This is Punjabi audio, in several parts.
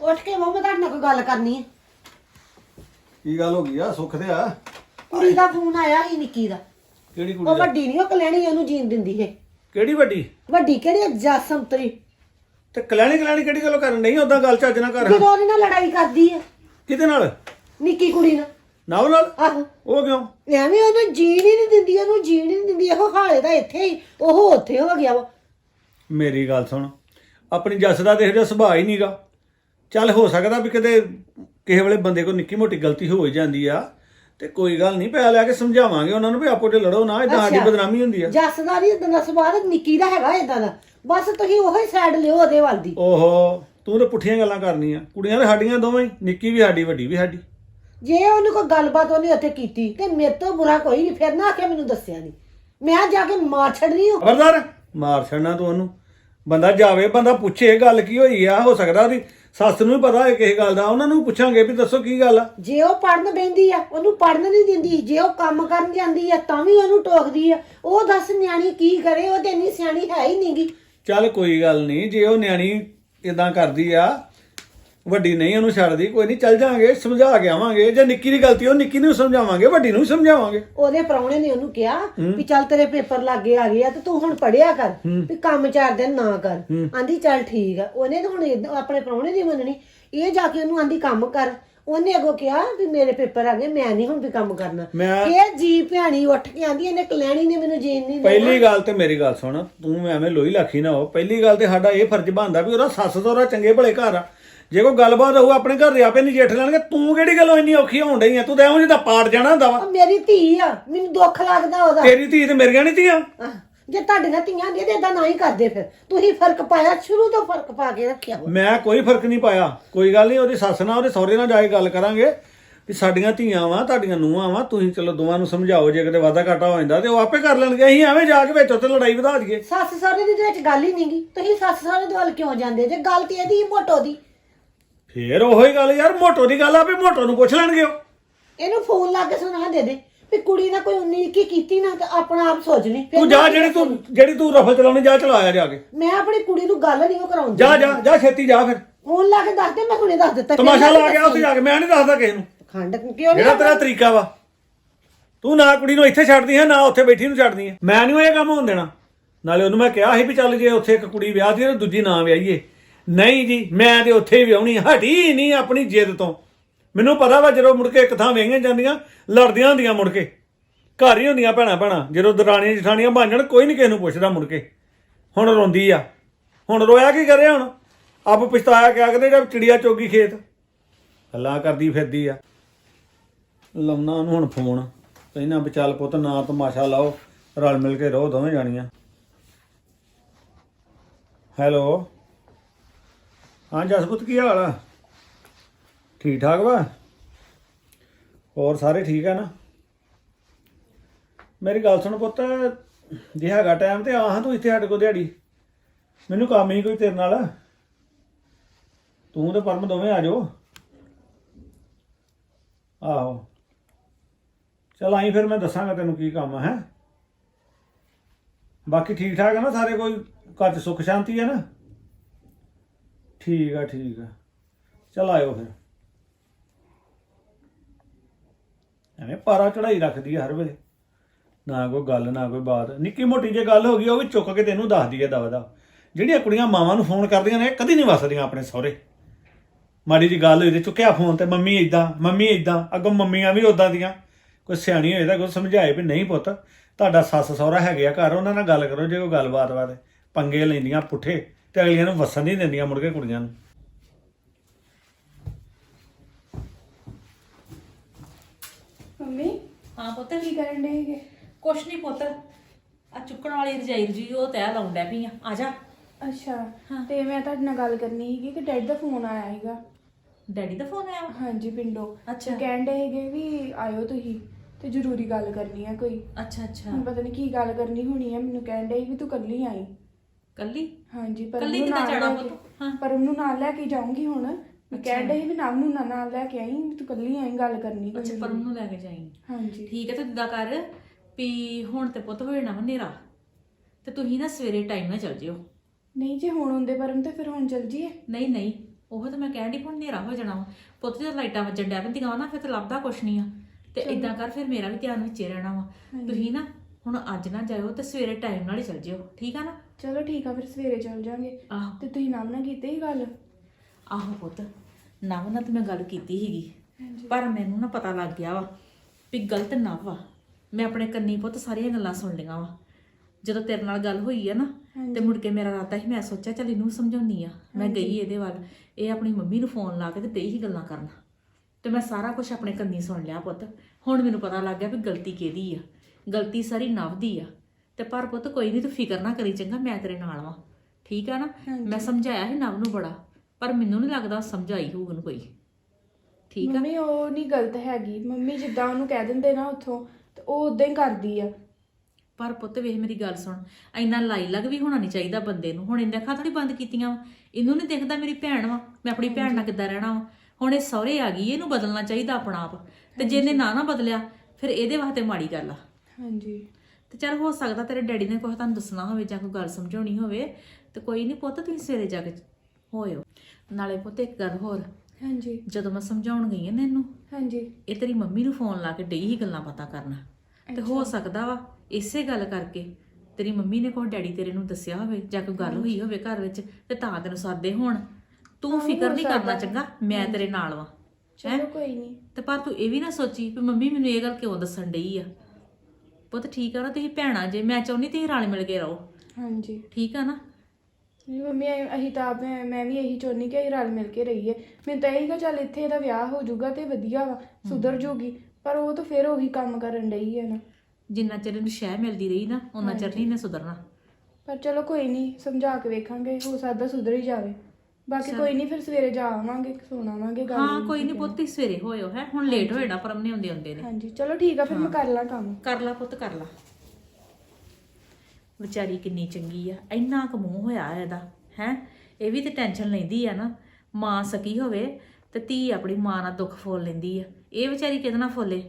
ਉੱਠ ਕੇ ਮੰਮੀ ਤੁਹਾਡੇ ਨਾਲ ਕੋਈ ਗੱਲ ਕਰਨੀ ਹੈ। ਕੀ ਗੱਲ ਹੋ ਗਈ ਆ? ਸੁੱਖ ਤੇ ਆ? ਕੁੜੀ ਦਾ ਫੋਨ ਆਇਆ ਸੀ ਨਿੱਕੀ ਦਾ। ਕਿਹੜੀ ਉਹ ਕੁੜੀ ਦਾ? ਵੱਡੀ ਨਹੀਂ ਉਹ ਕਲੈਣੀ ਉਹਨੂੰ ਜੀਣ ਦਿੰਦੀ ਹੈ ਕਿਹੜੀ ਵੱਡੀ? ਵੱਡੀ ਕਿਹੜੀ ਜਸਮਤਰੀ ਤੇ ਕਲਿਆਣੀ ਕਲਿਆਣੀ ਕਿਹੜੀ ਗੱਲ ਕਰਨ ਨਹੀਂ ਉਦਾਂ ਗੱਲ ਚੱਜ ਨਾ ਕਰ। ਜਦੋਂ ਉਹਦੇ ਨਾਲ ਲੜਾਈ ਕਰਦੀ ਹੈ ਕਿਹਦੇ ਨਾਲ? ਨਿੱਕੀ ਕੁੜੀ ਨਾਲ। ਨਵ ਨਾਲ? ਆਹੋ। ਉਹ ਕਿਉਂ? ਐਵੇਂ ਉਹਨੂੰ ਜੀਣ ਹੀ ਨਹੀਂ ਦਿੰਦੀ ਉਹਨੂੰ ਜੀਣ ਹੀ ਨਹੀਂ ਦਿੰਦੀ। ਇਹੋ ਹਾਲੇ ਦਾ ਇੱਥੇ ਹੀ ਉਹ ਉੱਥੇ ਹੋ ਗਿਆ ਵਾ। ਮੇਰੀ ਗੱਲ ਸੁਣ। ਆਪਣੀ ਜੱਸ ਦਾ ਦੇਖ ਜਾ ਸੁਭਾਅ ਹੀ ਨਹੀਂਗਾ ਚੱਲ ਹੋ ਸਕਦਾ ਵੀ ਕਿਤੇ ਕਿਸੇ ਵੇਲੇ ਬੰਦੇ ਕੋਲ ਨਿੱਕੀ ਮੋਟੀ ਗਲਤੀ ਹੋ ਹੀ ਜਾਂਦੀ ਆ ਤੇ ਕੋਈ ਗੱਲ ਨਹੀਂ ਪੈ ਲਿਆ ਕੇ ਸਮਝਾਵਾਂਗੇ ਉਹਨਾਂ ਨੂੰ ਵੀ ਆਪੋ ਤੇ ਲੜੋ ਨਾ ਇਦਾਂ ਸਾਡੀ। ਬਦਨਾਮੀ ਹੁੰਦੀ ਆ। ਜੱਸ ਦਾ ਨਹੀਂ ਇਦਾਂ ਦਾ ਸੁਭਾਅ ਨਿੱਕੀ ਦਾ ਹੈਗਾ ਇਦਾਂ ਦਾ। ਬਸ ਤੁਸੀਂ ਉਹੀ ਸਾਈਡ ਲਿਓ ਉਹਦੇ ਵੱਲ ਦੀ। ਓਹੋ ਤੂੰ ਤਾਂ ਪੁੱਠੀਆਂ ਗੱਲਾਂ ਕਰਨੀਆਂ। ਕੁੜੀਆਂ ਤਾਂ ਸਾਡੀਆਂ ਦੋਵੇਂ ਹੀ ਨਿੱਕੀ ਵੀ ਸਾਡੀ ਵੱਡੀ ਵੀ ਸਾਡੀ। ਜੇ ਉਹਨੂੰ ਕੋਈ ਗੱਲਬਾਤ ਉਹਨੇ ਉੱਥੇ ਕੀਤੀ ਤੇ ਮੇਰੇ ਤੋਂ ਬੁਰਾ ਕੋਈ ਨਹੀਂ ਫਿਰ ਨਾ ਆਖਿਆ ਮੈਨੂੰ ਦੱਸਿਆ ਨਹੀਂ ਮੈਂ ਜਾ ਕੇ ਮਾਰ ਛੱਡਣੀ ਹਾਂ ਖਬਰਦਾਰ ਮਾਰ ਛੱਡਣਾ ਤੂੰ ਉਹਨੂੰ। ਬੰਦਾ ਜਾਵੇ ਬੰਦਾ ਪੁੱਛੇ ਗੱਲ ਕੀ ਹੋਈ ਆ ਹੋ ਸਕਦਾ ਉਹਦੀ ਸੱਸ ਨੂੰ ਵੀ ਪਤਾ ਹੈ ਕਿਸੇ ਗੱਲ ਦਾ ਉਹਨਾਂ ਨੂੰ ਪੁੱਛਾਂਗੇ ਵੀ ਦੱਸੋ ਕੀ ਗੱਲ ਆ। ਜੇ ਉਹ ਪੜਨ ਬੈਂਦੀ ਆ ਉਹਨੂੰ ਪੜਨ ਨਹੀਂ ਦਿੰਦੀ ਜੇ ਉਹ ਕੰਮ ਕਰਨ ਜਾਂਦੀ ਆ ਤਾਂ ਵੀ ਉਹਨੂੰ ਟੋਕਦੀ ਆ। ਉਹ ਦੱਸ ਨਿਆਣੀ ਕੀ ਕਰੇ ਉਹ ਤੇ ਇੰਨੀ ਸਿਆਣੀ ਹੈ ਹੀ ਨਹੀਂਗੀ ਚੱਲ ਕੋਈ ਗੱਲ ਨਹੀਂ ਜੇ ਉਹ ਨਿਆਣੀ ਇਦਾਂ ਕਰਦੀ ਆ ਵੱਡੀ ਨਹੀਂ ਉਹਨੂੰ ਛੱਡਦੀ ਕੋਈ ਨਹੀਂ ਚੱਲ ਜਾਾਂਗੇ ਸਮਝਾ ਕੇ ਆਵਾਂਗੇ ਜੇ ਨਿੱਕੀ ਦੀ ਗਲਤੀ ਉਹ ਨਿੱਕੀ ਨੂੰ ਸਮਝਾਵਾਂਗੇ ਵੱਡੀ ਨੂੰ ਵੀ ਸਮਝਾਵਾਂਗੇ। ਉਹਦੇ ਪ੍ਰਾਹੁਣੇ ਨੇ ਉਹਨੂੰ ਕਿਹਾ ਵੀ ਚੱਲ ਤੇਰੇ ਪੇਪਰ ਲੱਗੇ ਆ ਗਏ ਆ ਤੇ ਤੂੰ ਹੁਣ ਪੜਿਆ ਕਰ ਵੀ ਕੰਮ ਚਾਰ ਦਿਨ ਨਾ ਕਰ। ਆਂਦੀ ਚੱਲ ਠੀਕ ਆ ਉਹਨੇ ਤਾਂ ਹੁਣ ਆਪਣੇ ਪ੍ਰਾਹੁਣੇ ਦੀ ਮੰਨਣੀ। ਇਹ ਜਾ ਕੇ ਉਹਨੂੰ ਆਂਦੀ ਕੰਮ ਕਰ। ਉਹਨੇ ਅੱਗੋਂ ਕਿਹਾ ਵੀ ਮੇਰੇ ਪੇਪਰ ਆ ਗਏ ਮੈਂ ਨਹੀਂ ਹੁਣ ਵੀ ਕੰਮ ਕਰਨਾ। ਮੈਂ ਇਹ ਜੀ ਭਿਆਣੀ ਉੱਠ ਕੇ ਆਂਦੀ ਇਹਨੇ ਕਲੈਣੀ ਨੇ ਮੈਨੂੰ ਜੀਣ ਨਹੀਂ ਦੇਣਾ। ਪਹਿਲੀ ਗੱਲ ਤੇ ਮੇਰੀ ਗੱਲ ਸੁਣ ਤੂੰ ਐਵੇਂ ਲੋਈ ਲੱਖੀ ਨਾ ਹੋ। ਪਹਿਲੀ ਗੱਲ ਤੇ ਸਾਡਾ ਇਹ ਫਰਜ਼ ਬਣਦਾ ਵੀ ਉਹਦਾ ਸੱਸ ਸਹੁਰਾ ਚੰਗੇ ਭਲੇ ਘਰ ਆ। ਜੇ ਕੋਈ ਗੱਲਬਾਤ ਹੋਊ ਆਪਣੇ ਘਰ ਦੇ ਆਪੇ ਨਜਿੱਠ ਲੈਣਗੇ। ਤੂੰ ਕਿਹੜੀ ਗੱਲੋਂ ਇੰਨੀ ਔਖੀ ਹੋਣ ਡਈ ਆ? ਤੂੰ ਤਾਂ ਐਵੇਂ ਜਿਹਾ ਪਾੜ ਜਾਣਾ ਹੁੰਦਾ ਵਾ। ਉਹ ਮੇਰੀ ਧੀ ਆ ਮੈਨੂੰ ਦੁੱਖ ਲੱਗਦਾ ਉਹਦਾ। ਤੇਰੀ ਧੀ ਤੇ ਮੇਰੀਆਂ ਨਹੀਂ ਧੀਆਂ? ਆਹ, ਜੇ ਤੁਹਾਡੀਆਂ ਧੀਆਂ ਦੀ ਤੇ ਇਦਾਂ ਨਾ ਹੀ ਕਰਦੇ ਫਿਰ। ਤੁਸੀਂ ਫ਼ਰਕ ਪਾਇਆ ਸ਼ੁਰੂ ਤੋਂ ਫ਼ਰਕ ਪਾ ਕੇ ਰੱਖਿਆ ਵਾ। ਮੈਂ ਕੋਈ ਫ਼ਰਕ ਨਹੀਂ ਪਾਇਆ। ਕੋਈ ਗੱਲ ਨਹੀਂ ਉਹਦੀ ਸੱਸ ਨਾਲ ਉਹਦੇ ਸਹੁਰੇ ਨਾਲ ਜਾ ਕੇ ਗੱਲ ਕਰਾਂਗੇ ਵੀ ਸਾਡੀਆਂ ਧੀਆਂ ਵਾਂ ਤੁਹਾਡੀਆਂ ਨੂੰਹਾਂ ਵਾਂ ਤੁਸੀਂ ਚਲੋ ਦੋਵਾਂ ਨੂੰ ਸਮਝਾਓ ਜੇ ਕਿਤੇ ਵਾਦਾ ਘਾਟਾ ਹੋ ਜਾਂਦਾ ਤੇ ਉਹ ਆਪੇ ਕਰ ਲੈਣਗੇ। ਅਸੀਂ ਐਵੇਂ ਜਾ ਕੇ ਵਿੱਚ ਉੱਤੇ ਲੜਾਈ ਵਧਾ ਦਈਏ। ਸੱਸ ਸਹੁਰੇ ਦੀ ਦੇ ਵਿੱਚ ਗੱਲ ਹੀ ਨਹੀਂਗੀ ਤੁਸੀਂ ਸੱਸ ਸਹੁਰੇ ਦੇ ਵੱਲ ਕਿਉਂ ਜਾਂਦੇ? ਜੇ ਗੱਲ ਤੇ ਇਹਦੀ ਮੋਟੋ ਦੀ। ਫੇਰ ਉਹੀ ਗੱਲ ਯਾਰ ਮੋਟੋ ਦੀ ਗੱਲ ਆ ਵੀ ਮੋਟੋ ਨੂੰ ਪੁੱਛ ਲੈਣਗੇ ਉਹ। ਇਹਨੂੰ ਫੋਨ ਲਾ ਕੇ ਸੁਣਾ ਦੇ ਦੇ ਵੀ ਕੁੜੀ ਨਾਲ ਕੋਈ ਉਨੀ ਕੀ ਕੀਤੀ ਨਾ ਤੇ ਆਪਣਾ ਆਪ ਸੋਚ ਲਈ। ਤੂੰ ਜਾ ਜਿਹੜੀ ਤੂੰ ਜਿਹੜੀ ਤੂੰ ਰਫਲ ਚਲਾਉਣੀ ਜਾ ਚਲਾਇਆ ਜਾ ਕੇ। ਮੈਂ ਆਪਣੀ ਕੁੜੀ ਨੂੰ ਗੱਲ ਨਹੀਂ ਉਹ ਕਰਾਉਂਦੀ। ਜਾ ਜਾ ਜਾ ਛੇਤੀ ਜਾ ਫਿਰ। ਫੋਨ ਲਾ ਕੇ ਦੱਸ ਦੇ ਮੈਂ ਹੁਣੇ ਦੱਸ ਦਿੱਤਾ। ਤਮਾਸ਼ਾ ਲਾ ਗਿਆ ਉੱਥੇ ਜਾ ਕੇ ਮੈਂ ਨਹੀਂ ਦੱਸਦਾ ਕਿਸੇ ਨੂੰ। ਖੰਡ ਕਿਉਂ ਨਹੀਂ ਜਿਹੜਾ ਤੇਰਾ ਤਰੀਕਾ ਵਾ। ਤੂੰ ਨਾ ਕੁੜੀ ਨੂੰ ਇੱਥੇ ਛੱਡਦੀ ਹੈ ਨਾ ਉੱਥੇ ਬੈਠੀ ਨੂੰ ਛੱਡਦੀ ਹੈ। ਮੈਂ ਨਹੀਂ ਇਹ ਕੰਮ ਹੋਣ ਦੇਣਾ। ਨਾਲੇ ਉਹਨੂੰ ਮੈਂ ਕਿਹਾ ਸੀ ਵੀ ਚੱਲ ਜੇ ਉੱਥੇ ਇੱਕ ਕੁੜੀ ਵਿਆਹ ਦੀ ਤੇ ਦੂਜੀ ਨਾ ਵਿਆਹੀਏ। ਨਹੀਂ ਜੀ, ਮੈਂ ਤੇ ਉੱਥੇ ਹੀ ਵਿਆਹਣੀ ਹਟੀ ਨਹੀਂ ਆਪਣੀ ਜਿੱਦ ਤੋਂ। ਮੈਨੂੰ ਪਤਾ ਵਾ ਜਦੋਂ ਮੁੜ ਕੇ ਇੱਕ ਥਾਂ ਵੇਹੀਆਂ ਜਾਂਦੀਆਂ, ਲੜਦੀਆਂ ਹੁੰਦੀਆਂ ਮੁੜ ਕੇ। ਘਰ ਹੀ ਹੁੰਦੀਆਂ ਭੈਣਾਂ ਭੈਣਾਂ। ਜਦੋਂ ਦਰਾਣੀਆਂ ਜਠਾਣੀਆਂ ਬਣ ਜਾਣ, ਕੋਈ ਨਹੀਂ ਕਿਸੇ ਨੂੰ ਪੁੱਛਦਾ ਮੁੜ ਕੇ। ਹੁਣ ਰੋਂਦੀ ਆ। ਹੁਣ ਰੋਇਆ ਕੀ ਕਰਿਆ ਹੁਣ? ਆਪ ਪਛਤਾਇਆ ਕਿਆ ਕਦੇ ਜਦ ਚਿੜੀਆ ਚੋਗੀ ਖੇਤ? ਗੱਲਾਂ ਕਰਦੀ ਫਿਰਦੀ ਆ। ਲਾਉਣਾ ਉਹਨੂੰ ਹੁਣ ਫੋਨ। ਕਹਿੰਦਾ ਵੀ ਚੱਲ ਪੁੱਤ, ਨਾ ਤਮਾਸ਼ਾ ਲਾਓ। ਰਲ ਮਿਲ ਕੇ ਰਹੋ, ਦੋਵੇਂ ਜਾਣੀਆਂ। ਹੈਲੋ? ਹਾਂ ਜਸਪੁੱਤ ਕੀ ਹਾਲ ਆ? ਠੀਕ ਠਾਕ ਵਾ? ਹੋਰ ਸਾਰੇ ਠੀਕ ਆ ਨਾ? ਮੇਰੀ ਗੱਲ ਸੁਣ ਪੁੱਤ, ਜੇ ਹੈਗਾ ਟਾਈਮ ਤੇ ਆ ਹਾਂ ਤੂੰ ਇੱਥੇ ਸਾਡੇ ਕੋਲ ਦਿਹਾੜੀ। ਮੈਨੂੰ ਕੰਮ ਹੀ ਕੋਈ ਤੇਰੇ ਨਾਲ। ਤੂੰ ਤੇ ਪਰਮ ਦੋਵੇਂ ਆ ਜਾਓ। ਆਹੋ। ਚਲ ਆਈ ਫਿਰ ਮੈਂ ਦੱਸਾਂਗਾ ਤੈਨੂੰ ਕੀ ਕੰਮ ਹੈ? ਬਾਕੀ ਠੀਕ ਠਾਕ ਹੈ ਨਾ ਸਾਰੇ ਕੋਈ? ਘਰ 'ਚ ਸੁੱਖ ਸ਼ਾਂਤੀ ਹੈ ਨਾ? ਠੀਕ ਆ ਠੀਕ ਆ। ਚਲ ਆਇਓ ਫਿਰ। ਐਵੇਂ ਪਾਰਾ ਚੜਾਈ ਰੱਖਦੀ ਹੈ ਹਰ ਵੇਲੇ। ਨਾ ਕੋਈ ਗੱਲ, ਨਾ ਕੋਈ ਬਾਤ। ਨਿੱਕੀ ਮੋਟੀ ਜੇ ਗੱਲ ਹੋ ਗਈ, ਉਹ ਵੀ ਚੁੱਕ ਕੇ ਤੈਨੂੰ ਦੱਸਦੀ ਹੈ ਦਵਾ ਦਾ ਜਿਹੜੀਆਂ ਕੁੜੀਆਂ ਮਾਵਾਂ ਨੂੰ ਫੋਨ ਕਰਦੀਆਂ ਨੇ, ਇਹ ਕਦੀ ਨਹੀਂ ਵਸਦੀਆਂ ਆਪਣੇ ਸਹੁਰੇ। ਮਾੜੀ ਜੀ ਗੱਲ ਹੋਈ ਤੇ ਚੁੱਕਿਆ ਫੋਨ ਤੇ, ਮੰਮੀ ਇਦਾਂ ਮੰਮੀ ਇਦਾਂ ਅੱਗੋਂ ਮੰਮੀਆਂ ਵੀ ਉਦਾਂ ਦੀਆਂ। ਕੋਈ ਸਿਆਣੀ ਹੋਏ ਤਾਂ ਕੋਈ ਸਮਝਾਏ ਵੀ ਨਹੀਂ ਪੁੱਤ। ਤੁਹਾਡਾ ਸੱਸ ਸਹੁਰਾ ਹੈਗੇ ਆ ਘਰ, ਉਹਨਾਂ ਨਾਲ ਗੱਲ ਕਰੋ, ਜੇ ਕੋਈ ਗੱਲਬਾਤ ਬਾਤ ਪੰਗੇ ਲੈਂਦੀਆਂ ਪੁੱਠੇ। ਤੇ ਅਗਲੀਆਂ ਨੂੰ ਵਸਣ ਨਹੀਂ ਦਿੰਦੀਆਂ ਮੁੜ ਕੇ ਕੁੜੀਆਂ ਨੂੰ। ਮੰਮੀ ਹਾਂ ਪੁੱਤ। ਕੀ ਕਰਨ ਦੇ ਹੈਗੇ? ਕੁਛ ਨਹੀਂ ਪੁੱਤ। ਆ ਚੁੱਕਣ ਵਾਲੀ ਰਜਾਈ ਰਜੀ ਉਹ ਤੈ ਲਾਉਣ ਡੈ ਪਈ ਆ। ਆ ਜਾ। ਅੱਛਾ ਤੇ ਮੈਂ ਤੁਹਾਡੇ ਨਾਲ ਗੱਲ ਕਰਨੀ ਸੀਗੀ ਕਿ ਡੈਡ ਦਾ ਫੋਨ ਆਇਆ ਸੀਗਾ। ਡੈਡੀ ਦਾ ਫੋਨ ਆਇਆ ਵਾ? ਹਾਂਜੀ ਪਿੰਡੋਂ। ਅੱਛਾ। ਕਹਿਣ ਦੇ ਹੈਗੇ ਵੀ ਆਇਓ ਤੁਸੀਂ ਤੇ ਜ਼ਰੂਰੀ ਗੱਲ ਕਰਨੀ ਆ ਕੋਈ। ਅੱਛਾ ਅੱਛਾ। ਹੁਣ ਪਤਾ ਨਹੀਂ ਕੀ ਗੱਲ ਕਰਨੀ ਹੋਣੀ ਆ ਮੈਨੂੰ ਕਹਿਣ ਦੇ ਵੀ ਤੂੰ ਕੱਲੀ ਆਈ। ਕੱਲੀ? ਹਾਂਜੀ ਪਰ ਕੱਲੀ ਉਹਨੂੰ ਕਿੱਦਾਂ ਨਾਲ ਜਾਣਾ ਲੈ ਕੇ- ਪੁੱਤ? ਹਾਂ। ਪਰ ਉਹਨੂੰ ਨਾਲ ਲੈ ਕੇ ਜਾਊਂਗੀ ਹੁਣ। ਮੈਂ ਕਹਿਣ ਵੀ ਨਾਮ ਨੂੰ ਨਾ- ਨਾਲ ਲੈ ਕੇ ਆਈ ਵੀ ਤੂੰ ਕੱਲੀ ਆਈ ਗੱਲ ਕਰਨੀ ਕੋਈ ਅੱਛਾ ਜ਼ਰੂਰੀ। ਪਰਮ ਨੂੰ ਲੈ ਕੇ ਜਾਈਂ। ਹਾਂਜੀ। ਠੀਕ ਹੈ ਤੇ ਇਦਾਂ ਕਰ ਵੀ ਹੁਣ ਤੇ ਪੁੱਤ ਹੋਏ ਨਾ ਹਨੇਰਾ। ਤੇ ਤੁਸੀਂ ਨਾ ਸਵੇਰੇ ਟਾਈਮ ਨਾਲ ਚੱਲ ਜਿਓ। ਨਹੀਂ ਜੇ ਹੁਣ ਹੁੰਦੇ ਪਰਮ ਤੇ ਫਿਰ ਹੁਣ ਚੱਲ ਜੀਏ। ਨਹੀਂ ਨਹੀਂ। ਉਹ ਤਾਂ ਮੈਂ ਕਹਿਣ ਦੀ ਹੁਣ ਹਨੇਰਾ ਹੋ ਜਾਣਾ ਵਾ। ਪੁੱਤ ਜੇ ਲਾਈਟਾਂ ਵੱਜਣ ਡੈ ਪੈਂਦੀਆਂ ਵਾ ਨਾ ਫਿਰ ਤੇ ਲੱਭਦਾ ਕੁਛ ਨਹੀਂ ਆ। ਤੇ ਇਦਾਂ ਕਰ ਫਿਰ ਮੇਰਾ ਵੀ ਧਿਆਨ ਵਿੱਚ ਹੀ ਰਹਿਣਾ ਵਾ। ਤੁਸੀਂ ਨਾ ਹੁਣ ਅੱਜ ਨਾ ਜਾਇਓ ਤੇ ਸਵੇਰੇ ਟਾਈਮ ਨਾਲ ਹੀ ਚੱਲ ਜਿਓ। ਠੀਕ ਆ ਨਾ? ਚਲੋ ਠੀਕ ਆ ਫਿਰ ਸਵੇਰੇ ਚੱਲ ਜਾਾਂਗੇ। ਆਹੋ। ਤੇ ਤੁਸੀਂ ਨਾਮ ਨਾ ਕੀਤੇ ਹੀ ਗੱਲ? ਆਹੋ ਪੁੱਤ ਨਵ ਨਾਲ ਤੇ ਮੈਂ ਗੱਲ ਕੀਤੀ ਸੀਗੀ। ਪਰ ਮੈਨੂੰ ਨਾ ਪਤਾ ਲੱਗ ਗਿਆ ਵਾ ਵੀ ਗਲਤ ਨਵ ਆ। ਮੈਂ ਆਪਣੇ ਕੰਨੀ ਪੁੱਤ ਸਾਰੀਆਂ ਗੱਲਾਂ ਸੁਣ ਲਈਆਂ ਵਾ। ਜਦੋਂ ਤੇਰੇ ਨਾਲ ਗੱਲ ਹੋਈ ਆ ਨਾ ਤੇ ਮੁੜ ਕੇ ਮੇਰਾ ਰਾਤਾ ਸੀ ਮੈਂ ਸੋਚਿਆ ਚੱਲ ਇਹਨੂੰ ਸਮਝਾਉਣੀ ਆ। ਮੈਂ ਗਈ ਇਹਦੇ ਵੱਲ। ਇਹ ਆਪਣੀ ਮੰਮੀ ਨੂੰ ਫੋਨ ਲਾ ਕੇ ਤੇ ਦੇ ਹੀ ਗੱਲਾਂ ਕਰਨ। ਤੇ ਮੈਂ ਸਾਰਾ ਕੁਝ ਆਪਣੇ ਕੰਨੀ ਸੁਣ ਲਿਆ ਪੁੱਤ। ਹੁਣ ਮੈਨੂੰ ਪਤਾ ਲੱਗ ਗਿਆ ਵੀ ਗਲਤੀ ਕਿਹਦੀ ਆ। ਗਲਤੀ ਸਾਰੀ ਨਵ ਦੀ ਆ। ਤੇ ਪਰ ਪੁੱਤ ਕੋਈ ਨਹੀਂ ਤੂੰ ਫਿਕਰ ਨਾ ਕਰੀ ਚੰਗਾ ਮੈਂ ਤੇਰੇ ਨਾਲ ਵਾਂ। ਠੀਕ ਆ ਨਾ? ਮੈਂ ਸਮਝਾਇਆ ਸੀ ਨਵ ਨੂੰ ਬੜਾ ਪਰ ਮੈਨੂੰ ਨਹੀਂ ਲੱਗਦਾ ਸਮਝਾਈ ਹੋਊ ਉਹਨੂੰ ਕੋਈ। ਠੀਕ ਆ? ਮੰਮੀ ਉਹ ਨਹੀਂ ਗਲਤ ਹੈਗੀ। ਮੰਮੀ ਜਿੱਦਾਂ ਉਹਨੂੰ ਕਹਿ ਦਿੰਦੇ ਨਾ ਉੱਥੋਂ ਤੇ ਉਹ ਉਦਾਂ ਹੀ ਕਰਦੀ ਆ। ਪਰ ਪੁੱਤ ਵੇਖ ਮੇਰੀ ਗੱਲ ਸੁਣ ਇੰਨਾ ਲਾਈ ਲੱਗ ਵੀ ਹੋਣਾ ਨਹੀਂ ਚਾਹੀਦਾ ਬੰਦੇ ਨੂੰ। ਹੁਣ ਇਹਨੇ ਅੱਖਾਂ ਥੋੜੀ ਬੰਦ ਕੀਤੀਆਂ ਵਾ। ਇਹਨੂੰ ਨਹੀਂ ਦਿਖਦਾ ਮੇਰੀ ਭੈਣ ਵਾ। ਮੈਂ ਆਪਣੀ ਭੈਣ ਨਾਲ ਕਿੱਦਾਂ ਰਹਿਣਾ ਵਾ। ਹੁਣ ਇਹ ਸਹੁਰੇ ਆ ਗਈ ਇਹਨੂੰ ਬਦਲਣਾ ਚਾਹੀਦਾ ਆਪਣਾ ਆਪ। ਤੇ ਜੇ ਇਹਨੇ ਨਾ ਨਾ ਬਦਲਿਆ ਫਿਰ ਇਹਦੇ ਵਾਸਤੇ ਮਾੜੀ ਗੱਲ ਆ। ਹਾਂਜੀ। ਤੇ ਚਲ ਹੋ ਸਕਦਾ ਤੇਰੇ ਡੈਡੀ ਨੇ ਕੁਝ ਤੁਹਾਨੂੰ ਦੱਸਣਾ ਹੋਵੇ ਜਾਂ ਕੋਈ ਗੱਲ ਸਮਝਾਉਣੀ ਹੋਵੇ ਤੇ ਕੋਈ ਨਹੀਂ ਪੁੱਤ ਤੁਸੀਂ ਸਵੇਰੇ ਜਾ ਕੇ ਹੋਇਓ। ਨਾਲੇ ਪੁੱਤ ਇੱਕ ਗੱਲ ਹੋਰ ਹਾਂਜੀ। ਜਦੋਂ ਮੈਂ ਸਮਝਾਉਣ ਗਈ ਆ ਨਾ ਇਹਨੂੰ ਹਾਂਜੀ। ਇਹ ਤੇਰੀ ਮੰਮੀ ਨੂੰ ਫੋਨ ਲਾ ਕੇ ਡਈ ਹੀ ਗੱਲਾਂ ਪਤਾ ਕਰਨਾ। ਤੇ ਹੋ ਸਕਦਾ ਵਾ ਇਸੇ ਗੱਲ ਕਰਕੇ ਤੇਰੀ ਮੰਮੀ ਨੇ ਕੋਈ ਡੈਡੀ ਤੇਰੇ ਨੂੰ ਦੱਸਿਆ ਹੋਵੇ ਜਾਂ ਕੋਈ ਗੱਲ ਹੋਈ ਹੋਵੇ ਘਰ ਵਿੱਚ ਤੇ ਤਾਂ ਤੈਨੂੰ ਸਾਦੇ ਹੋਣ। ਤੂੰ ਫਿਕਰ ਨਹੀਂ ਕਰਨਾ ਚੰਗਾ ਮੈਂ ਤੇਰੇ ਨਾਲ ਵਾਂ। ਚਲੋ ਕੋਈ ਨਹੀਂ ਤੇ ਪਰ ਤੂੰ ਇਹ ਵੀ ਨਾ ਸੋਚੀ ਵੀ ਮੰਮੀ ਮੈਨੂੰ ਇਹ ਗੱਲ ਕਿਉਂ ਦੱਸਣ ਡਈ ਆ? ਪੁੱਤ ਠੀਕ ਆ ਨਾ ਤੁਸੀਂ ਭੈਣਾਂ ਜੇ ਮੈਂ ਚਾਹੁੰਦੀ ਤੁਸੀਂ ਰਲ ਮਿਲ ਕੇ ਰਹੋ। ਹਾਂਜੀ। ਠੀਕ ਆ ਨਾ? ਨਹੀਂ ਮੰਮੀ ਅਹੀਂ ਅਹੀਂ ਤਾਂ ਆਪ- ਮੈਂ ਮੈਂ ਵੀ ਇਹੀ ਚਾਹੁੰਦੀ ਕਿ ਅਸੀਂ ਰਲ ਮਿਲ ਕੇ ਰਹੀਏ। ਮੈਨੂੰ ਤਾਂ ਇਹੀ ਕਿ ਚੱਲ ਇੱਥੇ ਇਹਦਾ ਵਿਆਹ ਹੋ ਜਾਊਗਾ ਤੇ ਵਧੀਆ ਵਾ ਸੁਧਰ ਜੂਗੀ ਪਰ ਉਹ ਤਾਂ ਫਿਰ ਉਹੀ ਕੰਮ ਕਰਨ ਡਈ ਹੈ ਨਾ। ਜਿੰਨਾ ਚਿਰ ਇਹਨੂੰ ਸ਼ਹਿ ਮਿਲਦੀ ਰਹੀ ਨਾ ਉਹਨਾਂ ਚਿਰ ਨਹੀਂ ਇਹਨੇ ਸੁਧਰਨਾ। ਪਰ ਚਲੋ ਕੋਈ ਨਹੀਂ ਸਮਝਾ ਕੇ ਵੇਖਾਂਗੇ ਹੋ ਸਕਦਾ ਸੁਧਰ ਹੀ ਜਾਵੇ। ਬਾਕੀ ਕੋਈ ਨਹੀਂ ਫਿਰ ਸਵੇਰੇ ਜਾ ਆਵਾਂਗੇ ਸੁਣਾਵਾਂਗੇ ਗੱਲ ਹਾਂ ਕੋਈ ਨਹੀਂ ਪੁੱਤ ਤੁਸੀਂ ਸਵੇਰੇ ਹੋਇਓ ਹੈ? ਹੁਣ ਲੇਟ ਹੋਏਣਾ ਪਰਮ ਨਹੀਂ ਹੁੰਦੇ ਹੁੰਦੇ ਨੇ। ਹਾਂਜੀ ਚਲੋ ਠੀਕ ਆ ਫਿਰ ਮੈਂ ਕਰ ਲਾਂ ਕੰਮ। ਕਰ ਲਾ ਪੁੱਤ ਕਰ ਲਾ। ਵਿਚਾਰੀ ਕਿੰਨੀ ਚੰਗੀ ਆ ਇੰਨਾ ਕੁ ਮੂੰਹ ਹੋਇਆ ਇਹਦਾ ਹੈ? ਇਹ ਵੀ ਤੇ ਟੈਨਸ਼ਨ ਲੈਂਦੀ ਆ ਨਾ ਮਾਂ ਸਕੀ ਹੋਵੇ ਤੇ ਧੀ ਆਪਣੀ ਮਾਂ ਨਾਲ ਦੁੱਖ ਫੋਲ ਲੈਂਦੀ ਆ। ਇਹ ਵਿਚਾਰੀ ਕਿਹਦੇ ਨਾਲ ਫੋਲੇ?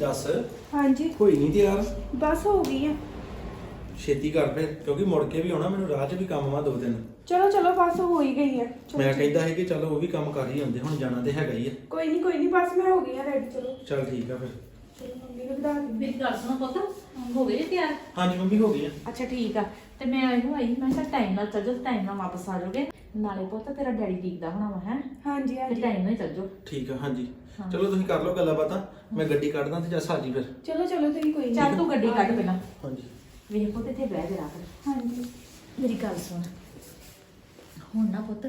ਦੱਸ। ਹਾਂਜੀ। ਕੋਈ ਨਹੀਂ ਤਿਆਰ। ਬਸ ਹੋ ਗਈ ਆ। ਛੇਤੀ ਕਰ ਫਿਰ ਕਿਉਂਕਿ ਮੁੜ ਕੇ ਵੀ ਆਉਣਾ ਮੈਨੂੰ ਰਾਹ 'ਚ ਵੀ ਕੰਮ ਆ ਦੋ ਦਿਨ ਚਲੋ ਚਲੋ ਬਸ ਹੋ ਹੀ ਗਈ ਚਲੋ, ਮੈਂ ਕਹਿੰਦਾ ਸੀ ਕਿ ਚਲੋ ਉਹ ਵੀ ਕੰਮ ਕਰ ਹੀ ਹੁੰਦੇ ਹੁਣ ਜਾਣਾ ਤੇ ਹੈਗਾ ਹੀ ਆ। ਕੋਈ ਨਹੀਂ ਕੋਈ ਨਹੀਂ ਬਸ ਮੈਂ ਹੋ ਗਈ ਆ ਰੈਡੀ ਚਲੋ। ਚਲ ਠੀਕ ਆ ਫਿਰ। ਚਲੋ ਮੰਮੀ ਨੂੰ ਵਧਾ ਦਿੰਦੀ ਮੇਰੀ ਗੱਲ ਸੁਣੋ ਪੁੱਤ ਹੋ ਗਏ ਤਿਆਰ? ਹਾਂਜੀ ਮੰਮੀ ਹੋ ਗਈ ਆ। ਅੱਛਾ ਠੀਕ ਆ। ਤੇ ਮੈਂ ਇਹਨੂੰ ਆਈ ਮੈਂ ਕਿਹਾ ਟਾਈਮ ਨਾਲ ਚੱਲ ਜਾਓ ਟਾਈਮ ਨਾਲ ਵਾਪਸ ਆ ਜਾਓਗੇ। ਨਾਲੇ ਪੁੱਤ ਤੇਰਾ ਡੈਡੀ ਦੀਕਦਾ ਹੋਣਾ ਵਾ ਹੈ? ਹਾਂਜੀ ਤੇ ਹਾਂਜੀ। ਟਾਈਮ ਨਾਲ ਹੀ ਚੱਲ ਜਾਓ। ਠੀਕ ਆ ਹਾਂਜੀ। ਚਲੋ ਤੁਸੀਂ ਕਰ ਲਓ ਗੱਲਾਂ ਬਾਤਾਂ। ਮੈਂ ਗੱਡੀ ਕੱਢਦਾ ਤੇ ਜੱਸ ਹਾਜੀ ਫਿਰ। ਚਲੋ ਚਲੋ ਤੁਸੀਂ ਕੋਈ ਚੱਲ ਨਹੀਂ ਤੂੰ ਗੱਡੀ ਕੱਢ ਪਹਿਲਾਂ। ਹਾਂਜੀ। ਵੇਖ ਪੁੱਤ ਇੱਥੇ ਬਹਿ ਜਰਾ ਕਰ। ਹਾਂਜੀ। ਮੇਰੀ ਗੱਲ ਸੁਣ। ਹੁਣ ਨਾ ਪੁੱਤ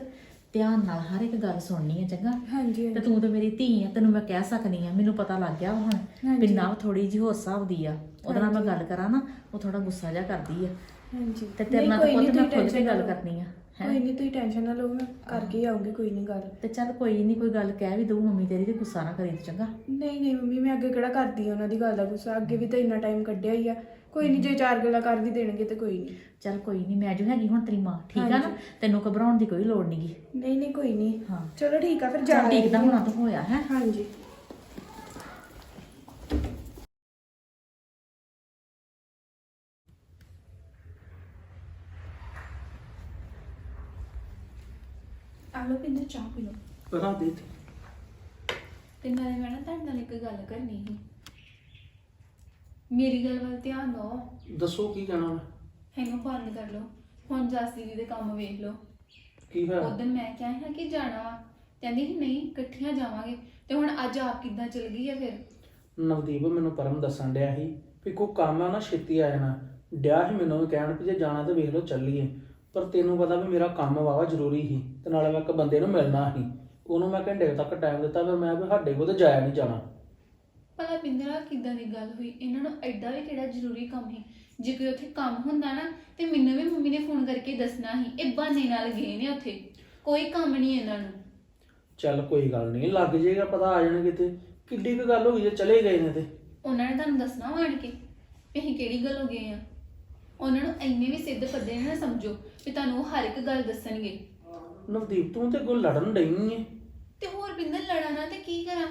ਧਿਆਨ ਨਾਲ ਹਰ ਇੱਕ ਗੱਲ ਸੁਣਨੀ ਹੈ ਚੰਗਾ? ਹਾਂਜੀ ਤੇ ਤੂੰ ਤਾਂ ਮੇਰੀ ਧੀ ਆ ਤੈਨੂੰ ਮੈਂ ਕਹਿ ਸਕਦੀ ਆ ਮੈਨੂੰ ਪਤਾ ਲੱਗ ਗਿਆ ਹੁਣ। ਵੀ ਨਾ ਥੋੜੀ ਜਿਹੀ ਹੋਰ ਹਿਸਾਬ ਦੀ ਆ। ਉਹਦੇ ਨਾਲ ਮੈਂ ਗੱਲ ਕਰਾਂ ਨਾ ਉਹ ਥੋੜਾ ਗੁੱਸਾ ਜਿਹਾ ਕਰਦੀ ਆ। ਹਾਂਜੀ। ਤੇ ਤੇਰੇ ਨਾਲ ਕੋਈ ਤਾਂ ਪੁੱਤ ਮੈਂ ਖੁਦ ਗੱਲ। ਕਰਨੀ ਆ ਕੋਈ ਨਹੀਂ ਤੁਸੀਂ ਟੈਨਸ਼ਨ ਨਾ ਲਓ ਮੈਂ ਕਰਕੇ ਹੀ ਆਉਂਗੀ ਕੋਈ ਨਹੀਂ ਗੱਲ। ਤੇ ਚੱਲ ਕੋਈ ਨਹੀਂ ਕੋਈ ਗੱਲ ਕਹਿ ਵੀ ਦਊ ਮੰਮੀ ਤੇਰੀ ਤੇ ਗੁੱਸਾ ਨਾ ਕਰੀ ਤੂੰ ਚੰਗਾ? ਨਹੀਂ ਨਹੀਂ ਮੰਮੀ ਮੈਂ ਅੱਗੇ ਕਿਹੜਾ ਕਰਦੀ ਆ ਉਹਨਾਂ ਦੀ ਗੱਲ ਦਾ ਗੁੱਸਾ? ਅੱਗੇ ਵੀ ਤਾਂ ਇੰਨਾ ਟਾਈਮ ਕੱਢਿਆ ਹੀ ਆ। ਕੋਈ ਨਹੀਂ ਜੇ ਚਾਰ ਗੱਲਾਂ ਕਰ ਵੀ ਦੇਣਗੇ ਤੇ ਕੋਈ ਨਹੀਂ ਚੱਲ ਕੋਈ ਨਹੀਂ ਮੈਂ ਜੋ ਹੈਗੀ ਹੁਣ ਤੇਰੀ ਮਾਂ ਠੀਕ ਆ ਨਾ? ਹਾਂਜੀ। ਤੈਨੂੰ ਘਬਰਾਉਣ ਦੀ ਕੋਈ ਲੋੜ ਨਹੀਂਗੀ ਨਹੀਂ ਨਹੀਂ ਕੋਈ ਨਹੀਂ ਹਾਂ। ਚਲੋ ਠੀਕ ਆ ਫਿਰ ਚੱਲ ਜਾ ਠੀਕ ਦਾ ਹੋਣਾ ਤਾਂ ਹੋਇਆ ਹੈ? ਹਾਂਜੀ। ਆਲੋ ਪਿੰਦਰ ਚਾਹ ਪੀ ਲਓ। ਕਰਾ ਦੇ ਤੇ ਨਾਲੇ ਮੈਂ ਨਾ ਤੁਹਾਡੇ ਨਾਲ ਇੱਕ ਗੱਲ ਕਰਨੀ ਸੀ। ਮੇਰੀ ਗੱਲ ਵੱਲ ਧਿਆਨ ਦਿਓ। ਦੱਸੋ ਕੀ ਕਹਿਣਾ ਇਹਨੂੰ ਬੰਦ ਕਰ ਲਓ। ਹੁਣ ਜਸ ਦੀਦੀ ਦੇ ਕੰਮ ਵੇਖ ਲਓ। ਕੀ ਹੋਇਆ? ਉਦੋਂ ਮੈਂ ਕਿਹਾ ਸੀ ਕਿ ਜਾਣਾ ਵਾ। ਕਹਿੰਦੀ ਸੀ ਨਹੀਂ ਇਕੱਠੀਆਂ ਜਾਵਾਂਗੇ। ਤੇ ਹੁਣ ਅੱਜ ਆਪ ਕਿੱਦਾਂ ਚਲ ਗਈ ਆ ਫਿਰ? ਨਵਦੀਪ ਮੈਨੂੰ ਪਰਮ ਦੱਸਣ ਡਿਆ ਸੀ ਵੀ ਕੋਈ ਕੰਮ ਆ ਨਾ ਛੇਤੀ ਆ ਜਾਣਾ। ਡਿਆ ਸੀ ਮੈਨੂੰ ਵੀ ਕਹਿਣ ਵੀ ਜੇ ਜਾਣਾ ਤਾਂ ਵੇਖ ਲਓ ਚੱਲੀਏ। ਪਰ ਤੈਨੂੰ ਪਤਾ ਵੀ ਮੇਰਾ ਕੰਮ ਵਾਵਾ ਜ਼ਰੂਰੀ ਸੀ ਤੇ ਨਾਲੇ ਮੈਂ ਇੱਕ ਬੰਦੇ ਨੂੰ ਮਿਲਣਾ ਸੀ। ਉਹਨੂੰ ਮੈਂ ਘੰਟੇ ਕੁ ਤੱਕ ਟਾਈਮ ਦਿੱਤਾ ਫਿਰ ਮੈਂ ਵੀ ਸਾਡੇ ਕੋਲ ਤੇ ਜਾਇਆ ਨਹੀਂ ਜਾਣਾ। ਭਲਾ ਪਿੰਦਰਾ ਕਿੱਦਾਂ ਦੀ ਗੱਲ ਹੋਈ? ਇਹਨਾਂ ਨੂੰ ਐਡਾ ਵੀ ਕਿਹੜਾ ਜ਼ਰੂਰੀ ਕੰਮ ਸੀ? ਜੇ ਕੋਈ ਉੱਥੇ ਕੰਮ ਹੁੰਦਾ ਨਾ ਤੇ ਮੈਨੂੰ ਵੀ ਮੰਮੀ ਨੇ ਫੋਨ ਕਰਕੇ ਦੱਸਣਾ ਸੀ। ਇਹ ਬਹਾਨੇ ਨਾਲ ਗਏ ਨੇ ਉੱਥੇ। ਕੋਈ ਕੰਮ ਨਹੀਂ ਇਹਨਾਂ ਨੂੰ। ਚੱਲ ਕੋਈ ਗੱਲ ਨਹੀਂ ਲੱਗ ਜਾਏਗਾ ਪਤਾ ਆ ਜਾਣਗੇ ਤੇ। ਕਿੱਡੀ ਕੁ ਗੱਲ ਹੋ ਗਈ ਜੇ ਚਲੇ ਗਏ ਨੇ ਤੇ। ਉਹਨਾਂ ਨੇ ਤੁਹਾਨੂੰ ਦੱਸਣਾ ਆਣ ਕੇ ਵੀ ਅਸੀਂ ਕਿਹੜੀ ਗੱਲ ਹੋ ਗਏ ਆ? ਉਹਨਾਂ ਨੂੰ ਇੰਨੇ ਵੀ ਸਿੱਧ ਪੱਦੇ ਨੇ ਨਾ ਸਮਝੋ ਵੀ ਤੁਹਾਨੂੰ ਉਹ ਹਰ ਇੱਕ ਗੱਲ ਦੱਸਣਗੇ। ਨਵਦੀਪ ਤੂੰ ਤੇ ਕੋਈ ਲੜਨ ਡਈ ਏ। ਤੇ ਹੋਰ ਬਿੰਦਰ ਲੜਾਣਾ ਤੇ ਕੀ ਕਰਾਂ?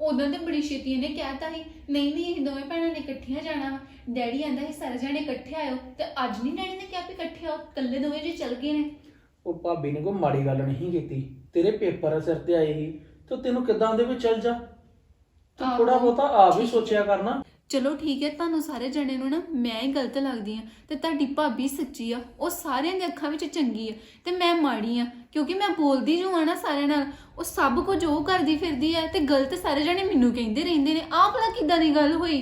ਉਦੋਂ ਤੇ ਬੜੀ ਛੇਤੀ ਇਹਨੇ ਕਹਿਤਾ ਸੀ ਨਹੀਂ ਨਹੀਂ ਇਹ ਦੋਵੇਂ ਭੈਣਾਂ ਨੇ ਇਕੱਠੀਆਂ ਜਾਣਾ ਵਾ। ਡੈਡੀ ਆਂਦਾ ਸੀ ਸਾਰੇ ਜਾਣੇ ਇਕੱਠੇ ਆਇਓ। ਤੇ ਅੱਜ ਨਹੀਂ ਡੈਡੀ ਨੇ ਕਿਹਾ ਵੀ ਇਕੱਠੇ ਆਓ ਇਕੱਲੇ ਦੋਵੇਂ ਜੀ ਚੱਲ ਗਏ ਨੇ। ਉਹ ਭਾਬੀ ਨੇ ਕੋਈ ਮਾੜੀ ਗੱਲ ਨਹੀਂ ਕੀਤੀ। ਤੇਰੇ ਪੇਪਰ ਸਿਰ ਤੇ ਆਏ ਸੀ। ਤੇ ਤੈਨੂੰ ਕਿੱਦਾਂ ਦੇ ਵਿੱਚ ਚੱਲ ਜਾ? ਤੂੰ ਆਹੋ। ਥੋੜਾ ਬਹੁਤਾ ਆਪ ਹੀ ਸੋਚਿਆ ਕਰਨਾ। ਚਲੋ ਠੀਕ ਹੈ ਤੁਹਾਨੂੰ ਸਾਰੇ ਜਣੇ ਨੂੰ ਨਾ ਮੈਂ ਹੀ ਗਲਤ ਲੱਗਦੀ ਆ ਤੇ ਤੁਹਾਡੀ ਭਾਬੀ ਸੱਚੀ ਆ ਉਹ ਸਾਰਿਆਂ ਦੀ ਅੱਖਾਂ ਵਿੱਚ ਚੰਗੀ ਆ ਤੇ ਮੈਂ ਮਾੜੀ ਆ ਕਿਉਂਕਿ ਮੈਂ ਬੋਲਦੀ ਜੋ ਆ ਨਾ ਸਾਰਿਆਂ ਨਾਲ ਉਹ ਸਭ ਕੁਝ ਉਹ ਕਰਦੀ ਫਿਰਦੀ ਆ ਤੇ ਗਲਤ ਸਾਰੇ ਜਣੇ ਮੈਨੂੰ ਕਹਿੰਦੇ ਰਹਿੰਦੇ ਨੇ ਆਹ ਭਲਾ ਕਿੱਦਾਂ ਦੀ ਗੱਲ ਹੋਈ?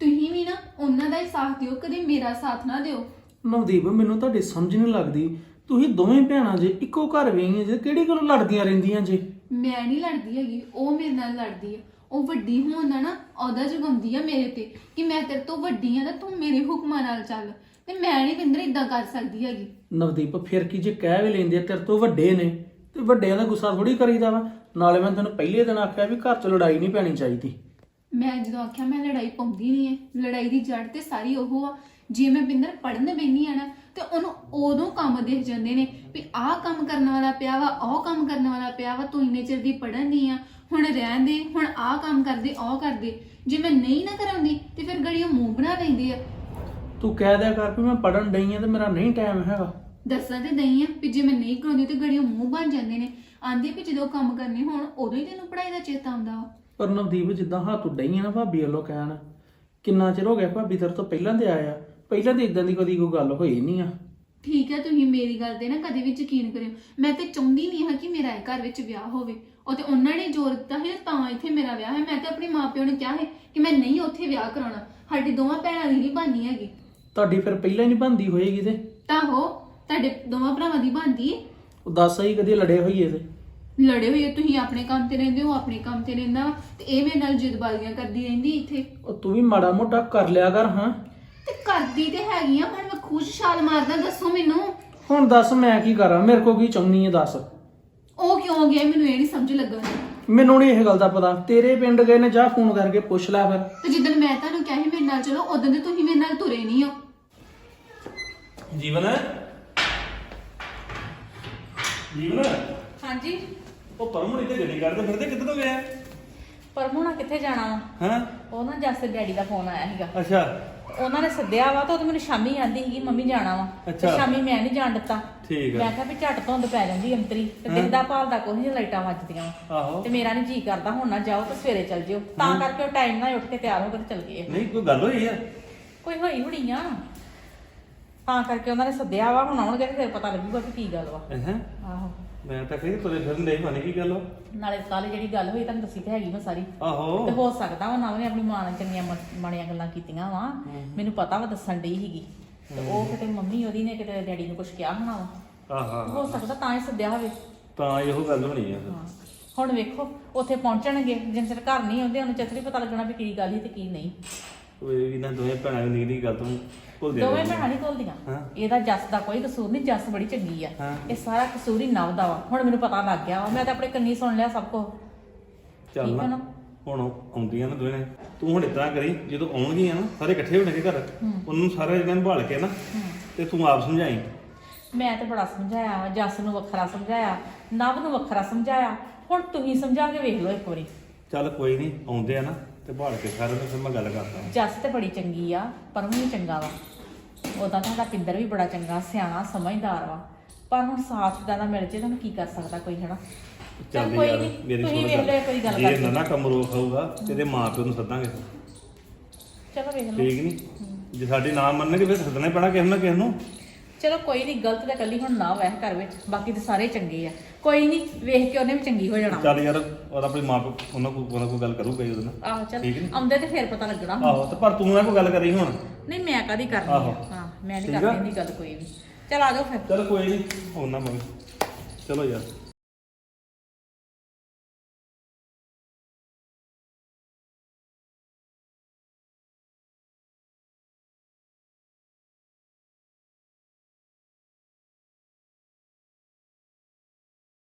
ਤੁਸੀਂ ਵੀ ਨਾ ਉਹਨਾਂ ਦਾ ਹੀ ਸਾਥ ਦਿਓ ਕਦੇ ਮੇਰਾ ਸਾਥ ਨਾ ਦਿਓ। ਨਵਦੀਪ ਮੈਨੂੰ ਤੁਹਾਡੀ ਸਮਝ ਨਹੀਂ ਲੱਗਦੀ। ਤੁਸੀਂ ਦੋਵੇਂ ਭੈਣਾਂ ਜੇ ਇੱਕੋ ਘਰ ਵੇਈਆਂ ਜੇ ਕਿਹੜੀ ਗੱਲੋਂ ਲੜਦੀਆਂ ਰਹਿੰਦੀਆਂ ਜੇ? ਮੈਂ ਨਹੀਂ ਲੜਦੀ ਹੈਗੀ ਉਹ ਮੇਰੇ ਨਾਲ ਲੜਦੀ ਆ। ਉਹ ਵੱਡੀ ਹੋਣ ਦਾ ਨਾ ਉਹਦਾ ਜਗਾਉਂਦੀ ਆ ਮੇਰੇ ਤੇ ਕਿ ਮੈਂ ਤੇਰੇ ਤੋਂ ਵੱਡੀ ਆ ਤਾਂ ਤੂੰ ਮੇਰੇ ਹੁਕਮਾਂ ਨਾਲ ਚੱਲ ਤੇ ਮੈਂ ਨਹੀਂ ਬਿੰਦਰ ਇਦਾਂ ਕਰ ਸਕਦੀ ਹੈਗੀ। ਨਵਦੀਪ ਫਿਰ ਕੀ ਜੇ ਕਹਿ ਵੀ ਲੈਂਦੇ ਆ, ਤੇਰੇ ਤੋਂ ਵੱਡੇ ਨੇ ਤੇ ਵੱਡਿਆਂ ਦਾ ਗੁੱਸਾ ਥੋੜੀ ਕਰੀਦਾ ਵਾ। ਨਾਲੇ ਮੈਂ ਤੈਨੂੰ ਪਹਿਲੇ ਦਿਨ ਆਖਿਆ ਵੀ ਘਰ 'ਚ ਲੜਾਈ ਨਹੀਂ ਪੈਣੀ ਚਾਹੀਦੀ। ਮੈਂ ਜਦੋਂ ਆਖਿਆ ਮੈਂ ਲੜਾਈ ਪਾਉਂਦੀ ਨਹੀਂ ਹੈ ਲੜਾਈ ਦੀ ਜੜ ਤੇ ਸਾਰੀ ਉਹ ਆ। ਜੇ ਮੈਂ ਬਿੰਦਰ ਪੜਨ ਬੈਣੀ ਆ ਨਾ ਤੇ ਉਹਨੂੰ ਉਦੋਂ ਕੰਮ ਦਿਖ ਜਾਂਦੇ ਨੇ ਵੀ ਆਹ ਕੰਮ ਕਰਨ ਵਾਲਾ ਪਿਆ ਵਾ ਉਹ ਕੰਮ ਕਰਨ ਵਾਲਾ ਪਿਆ ਵਾ ਤੂੰ ਇੰਨੇ ਚਿਰ ਦੀ ਪੜਨ ਦੀ ਆ ਹੁਣ ਰਹਿਣ ਦੇ ਹੁਣ ਆਹ ਕੰਮ ਕਰਦੇ ਉਹ ਕਰਦੇ। ਜੇ ਮੈਂ ਨਹੀਂ ਨਾ ਕਰਾਉਂਦੀ ਤੇ ਫਿਰ ਗੜੀਆਂ ਮੂੰਹ ਬਣਾ ਲੈਂਦੇ ਆ। ਤੂੰ ਕਹਿ ਦਿਆ ਕਰ ਵੀ ਮੈਂ ਪੜਨ ਡਈ ਆ ਤੇ ਮੇਰਾ ਨਹੀਂ ਟਾਈਮ ਹੈਗਾ। ਦੱਸਾਂ ਤੇ ਦਈ ਆ ਵੀ ਜੇ ਮੈਂ ਨਹੀਂ ਕਰਾਉਂਦੀ ਤੇ ਗੜੀਆਂ ਮੂੰਹ ਬਣ ਜਾਂਦੇ ਨੇ। ਆਂਦੀ ਵੀ ਜਦੋਂ ਕੰਮ ਕਰਨੇ ਹੋਣ ਉਦੋਂ ਹੀ ਤੈਨੂੰ ਪੜਾਈ ਦਾ ਚੇਤਾ ਆਉਂਦਾ ਵਾ। ਪਰ ਨਵਦੀਪ ਜਿੱਦਾਂ ਹੱਥ ਡਈ ਆ ਨਾ ਭਾਬੀ ਵੱਲੋਂ ਕਹਿਣ ਕਿੰਨਾ ਚਿਰ ਹੋ ਗਿਆ ਭਾਬੀ ਤੇਰੇ ਤੋਂ ਪਹਿਲਾਂ ਦੇ ਆਇਆ? ਪਹਿਲਾਂ ਤੇ ਇਦਾਂ ਦੀ ਕਦੀ ਕੋਈ ਗੱਲ ਹੋਈ ਨਹੀਂ ਆ। ਠੀਕ ਹੈ ਤੁਸੀਂ ਮੇਰੀ ਗੱਲ ਤੇ ਨਾ ਕਦੇ ਵੀ ਯਕੀਨ ਕਰਿਓ। ਮੈਂ ਤੇ ਚਾਹੁੰਦੀ ਨਹੀਂ ਹਾਂ ਕਿ ਮੇਰਾ ਇਹ ਘਰ ਵਿੱਚ ਵਿਆਹ ਹੋਵੇ। ਉਹ ਤੇ ਉਹਨਾਂ ਨੇ ਜ਼ੋਰ ਦਿੱਤਾ ਹੈ ਤਾਂ ਇੱਥੇ ਮੇਰਾ ਵਿਆਹ ਹੈ। ਮੈਂ ਤੇ ਆਪਣੇ ਮਾਪਿਆਂ ਨੂੰ ਕਿਹਾ ਹੈ ਕਿ ਮੈਂ ਨਹੀਂ ਉੱਥੇ ਵਿਆਹ ਕਰਾਉਣਾ। ਸਾਡੀ ਦੋਵਾਂ ਭੈਣਾਂ ਦੀ ਨਹੀਂ ਬਣਨੀ ਹੈਗੀ। ਤੁਹਾਡੀ ਫਿਰ ਪਹਿਲਾਂ ਹੀ ਨਹੀਂ ਬੰਦੀ ਹੋਏਗੀ ਤੇ? ਤਾਂ ਹੋ ਤੁਹਾਡੇ ਦੋਵਾਂ ਭਰਾਵਾਂ ਦੀ ਬਣਦੀ ਹੈ ਉਹ ਦੱਸ ਹੀ ਕਦੀ ਲੜੇ ਹੋਈਏ ਤੇ? ਲੜੇ ਹੋਏ ਤੁਸੀਂ ਆਪਣੇ ਕੰਮ ਤੇ ਰਹਿੰਦੇ ਹੋ ਆਪਣੇ ਕੰਮ ਤੇ ਰਹਿੰਦਾ ਵਾ, ਤੇ ਇਹ ਮੇਰੇ ਨਾਲ ਜਿੱਦਬਾਜ਼ੀਆਂ ਕਰਦੀ ਰਹਿੰਦੀ ਇੱਥੇ। ਉਹ ਤੂੰ ਵੀ ਮਾੜਾ ਮੋਟਾ ਕਰ ਲਿਆ ਕਰ ਹਾਂ। ਤੇ ਕਰਦੀ ਤੇ ਹੈਗੀ ਆ ਹੁਣ ਮੈਂ ਖੁਸ਼ ਛਾਲ ਮਾਰਦਾ ਦੱਸੋ ਮੈਨੂੰ। ਹੁਣ ਦੱਸ ਮੈਂ ਕੀ ਕਰਾਂ ਮੇਰੇ ਕੋ ਕੀ ਚਾਹੁੰਨੀ ਹੈ ਦੱਸ। ਉਹ ਕਿਉਂ ਗਿਆ? ਮੈਨੂੰ ਇਹ ਨਹੀਂ ਸਮਝ ਲੱਗਾ। ਮੈਨੂੰ ਨਹੀਂ ਇਹ ਗੱਲ ਦਾ ਪਤਾ। ਤੇਰੇ ਪਿੰਡ ਗਏ ਨੇ ਜਾ ਫੋਨ ਕਰਕੇ ਪੁੱਛ ਲੈ ਫਿਰ। ਤੇ ਜਿੱਦਣ ਮੈਂ ਤੁਹਾਨੂੰ ਕਿਹਾ ਸੀ ਮੇਰੇ ਨਾਲ ਚਲੋ ਉਦੋਂ ਤੇ ਤੁਸੀਂ ਮੇਰੇ ਨਾਲ ਤੁਰੇ ਨਹੀਂ ਹੋ। ਜੀਵਨ? ਜੀਵਨ? ਹਾਂਜੀ। ਉਹ ਪਰਮੁਣੀ ਤੇ ਗੱਡੀ ਕੱਢਦੇ ਫਿਰਦੇ ਕਿੱਥੇ ਤੋਂ ਗਿਆ ਪਰ ਹੁਣਾ ਕਿੱਥੇ ਜਾਣਾ ਵਾ? ਹਾਂ? ਉਹ ਨਾ ਜੱਸ ਦੇ ਡੈਡੀ ਦਾ ਫੋਨ ਆਇਆ ਸੀਗਾ। ਅੱਛਾ। ਉਹਨਾਂ ਨੇ ਸੱਦਿਆ ਵਾ ਤਾਂ ਉਹ ਤਾਂ ਮੈਨੂੰ ਸ਼ਾਮੀ ਆਂਦੀ ਸੀਗੀ ਮੰਮੀ ਜਾਣਾ ਵਾ। ਤੇ ਅੱਛਾ। ਸ਼ਾਮੀ ਮੈਂ ਨਹੀਂ ਜਾਣ ਦਿੱਤਾ। ਠੀਕ ਆ। ਮੈਂ ਕਿਹਾ ਵੀ ਝੱਟ ਧੁੰਦ ਪੈ ਜਾਂਦੀ ਅੰਤਰੀ। ਤੇ ਦਿਖਦਾ ਭਾਲਦਾ ਕੋਈ ਨਹੀਂ ਲਾਈਟਾਂ ਵੱਜਦੀਆਂ ਵਾ। ਆਹੋ। ਤੇ ਮੇਰਾ ਨਹੀਂ ਜੀ ਕਰਦਾ ਹੁਣ ਨਾ ਜਾਓ ਤੇ ਸਵੇਰੇ ਚੱਲ ਜਿਓ। ਤਾਂ ਕਰਕੇ ਉਹ ਟਾਈਮ ਨਾਲ ਉੱਠ ਕੇ ਤਿਆਰ ਹੋ ਕੇ ਤੇ ਚੱਲ ਗਏ ਨਹੀਂ ਕੋਈ ਗੱਲ ਹੋਈ ਆ? ਕੋਈ ਹੋਈ ਹੁਣੀ ਆ। ਤਾਂ ਕਰਕੇ ਉਹਨਾਂ ਨੇ ਸੱਦਿਆ ਵਾ ਹੁਣ ਆਉਣਗੇ ਤੇ ਫਿਰ ਪਤਾ ਲੱਗੂਗਾ ਕਿ ਕੀ ਗੱਲ ਵਾ। ਹੈ? ਆਹੋ। ਮੈਂ ਤਾਂ ਕਹੀ ਤੁਰੇ ਫਿਰਨ ਦੇ ਮਾਨੇ ਕੀ ਗੱਲ ਨਾਲੇ ਕੱਲ ਜਿਹੜੀ ਗੱਲ ਹੋਈ ਤੁਹਾਨੂੰ ਦੱਸੀ ਤੇ ਹੈਗੀ ਮੈਂ ਸਾਰੀ। ਆਹੋ। ਤੇ ਹੋ ਸਕਦਾ ਵਾ ਨਾ ਉਹਨੇ ਆਪਣੀ ਮਾਂ ਨਾਲ ਚੰਗੀਆਂ ਮ- ਮਾੜੀਆਂ ਗੱਲਾਂ ਕੀਤੀਆਂ ਵਾ। ਮੈਨੂੰ ਪਤਾ ਵਾ ਦੱਸਣ ਡਈ ਸੀਗੀ। ਤੇ ਉਹ ਕਿਤੇ ਮੰਮੀ ਉਹਦੀ ਨੇ ਕਿਤੇ ਡੈਡੀ ਨੂੰ ਕੁਝ ਕਿਹਾ ਹੋਣਾ ਵਾ। ਆਹਾ। ਹੋ ਸਕਦਾ ਤਾਂ ਹੀ ਸੱਦਿਆ ਹੋਵੇ। ਤਾਂ ਇਹੋ ਗੱਲ ਹੋਣੀ ਆ। ਫਿਰ। ਹਾਂ। ਹੁਣ ਵੇਖੋ ਉੱਥੇ ਪਹੁੰਚਣਗੇ। ਜਿੰਨ ਚਿਰ ਘਰ ਨਹੀਂ ਆਉਂਦੇ ਉਹਨੂੰ ਚਿਰ ਪਤਾ ਲੱਗਣਾ ਵੀ ਕੀ ਗੱਲ ਸੀ ਤੇ ਕੀ ਨਹੀਂ। ਉਹ ਇਹ ਵੀ ਨਾ ਦੋਵੇਂ ਭੈਣਾਂ ਦੀ ਨਿੱਕੀ ਗੱਲ ਤੋਂ ਭੁੱਲ ਗਿਆ ਦੋਵੇਂ ਭੈਣਾਂ ਨਹੀਂ ਭੁੱਲਦੀਆਂ। ਹਾਂ। ਇਹਦਾ ਜੱਸ ਦਾ ਕੋਈ ਕਸੂਰ ਨਹੀਂ ਜੱਸ ਬੜੀ ਚੰਗੀ ਆ। ਹਾਂ। ਇਹ ਸਾਰਾ ਕਸੂਰ ਹੀ ਨਵ ਦਾ ਵਾ। ਹੁਣ ਮੈਨੂੰ ਪਤਾ ਲੱਗ ਗਿਆ ਵਾ। ਮੈਂ ਤਾਂ ਆਪਣੇ ਕੰਨੀ ਸੁਣ ਲਿਆ ਸਭ ਕੁਝ ਚੱਲ ਠੀਕ ਆ ਨਾ? ਨਾ? ਹੁਣ ਉਹ ਆਉਂਦੀਆਂ ਨਾ ਦੋਵੇਂ। ਨੇ। ਤੂੰ ਹੁਣ ਇਤਨਾ ਕਰੀ ਜਦੋਂ ਆਉਣਗੀਆਂ ਨਾ ਸਾਰੇ ਇਕੱਠੇ ਹੋਣਗੇ ਘਰ। ਉਹਨਾਂ ਨੂੰ ਸਾਰੇ ਇਹਨਾਂ ਨੂੰ ਭਾਲ ਕੇ ਨਾ ਤੇ ਤੂੰ ਆਪ ਸਮਝਾਈ। ਮੈਂ ਤੇ ਬੜਾ ਸਮਝਾਇਆ ਵਾ ਜੱਸ ਨੂੰ ਵੱਖਰਾ ਸਮਝਾਇਆ ਨਵ ਨੂੰ ਵੱਖਰਾ ਸਮਝਾਇਆ। ਹੁਣ ਤੁਸੀਂ ਸਮਝਾ ਕੇ ਵੇਖ ਲਓ ਇੱਕ ਵਾਰੀ। ਚੱਲ ਕੋਈ ਨਹੀਂ ਆਉਂਦੇ ਆ ਨਾ। ਤੇ ਭਾਲ ਕੇ ਸਾਰੇ ਨੂੰ ਫਿਰ ਮੈਂ ਗੱਲ ਕਰਦਾ। ਜੱਸ ਤੇ ਬੜੀ ਚੰਗੀ ਆ ਪਰ ਵੀ ਚੰਗਾ ਵਾ। ਉਹਦਾ ਤੁਹਾਡਾ ਪਿੰਦਰ ਵੀ ਬੜਾ ਚੰਗਾ ਸਿਆਣਾ ਸਮਝਦਾਰ ਵਾ। ਪਰ ਹੁਣ ਸਾਥ ਦਾ ਨਾ ਮਿਲ ਜੇ ਤੁਹਾਨੂੰ ਕੀ ਕਰ ਸਕਦਾ ਕੋਈ ਹਨਾ? ਚੱਲ ਕੋਈ ਯਾਰ ਨੀ, ਮੇਰੀ ਤੁਸੀਂ ਸੁਣ ਵੇਖ ਲਿਓ ਵਾਰੀ ਗੱਲ ਜੇ ਕਰਕੇ। ਨਾ ਨਾ ਕੰਮ ਰੋਕ ਹੋਊਗਾ ਤੇਰੇ ਮਾਂ ਪਿਓ ਨੂੰ ਸੱਦਾਂਗੇ। ਚਲੋ ਵੇਖ ਲਓ। ਠੀਕ ਨਹੀਂ ਜੇ ਸਾਡੀ ਨਾ ਮੰਨਣਗੇ ਫਿਰ ਸੱਦਣਾ ਹੀ ਪੈਣਾ ਕਿਸੇ ਨਾ ਕਿਸੇ ਨੂੰ। ਚਲੋ ਕੋਈ ਨਹੀਂ ਗਲਤ ਤਾਂ ਕੱਲੀ ਹੁਣ ਨਾ ਵੈਹ ਘਰ ਵਿੱਚ ਬਾਕੀ ਤੇ ਸਾਰੇ ਚੰਗੇ ਆ। ਕੋਈ ਨਹੀਂ ਵੇਖ ਕੇ ਉਹਨੇ ਵੀ ਚੰਗੀ ਹੋ ਜਾਣਾ। ਚੱਲ ਯਾਰ ਉਹ ਆਪਣੇ ਮਾਂ ਪਿਓ ਉਹਨਾਂ ਕੋਲ ਉਹਨਾਂ ਕੋਲ ਗੱਲ ਕਰੂਗਾ ਹੀ ਉਹਦੇ ਨਾਲ। ਆਹੋ ਚੱਲ ਠੀਕ ਨੀ? ਆਉਂਦੇ ਤੇ ਫਿਰ ਪਤਾ ਲੱਗਣਾ। ਆਹੋ ਤੇ ਪਰ ਤੂੰ ਨਾ ਕੋਈ ਗੱਲ ਕਰੀ ਹੁਣ। ਨਹੀਂ ਮੈਂ ਕਾਦੀ ਕਰਨੀ ਆਹੋ। ਆ ਹਾਂ ਮੈਂ ਨਹੀਂ ਠੀਕ ਆ? ਕਰਨੀ ਗੱਲ ਕੋਈ ਵੀ। ਚਲ ਆ ਜਾਓ ਫਿਰ। ਚਲ ਕੋਈ ਨਹੀਂ ਉਹਨਾਂ ਮੈਂ ਚਲੋ ਯਾਰ।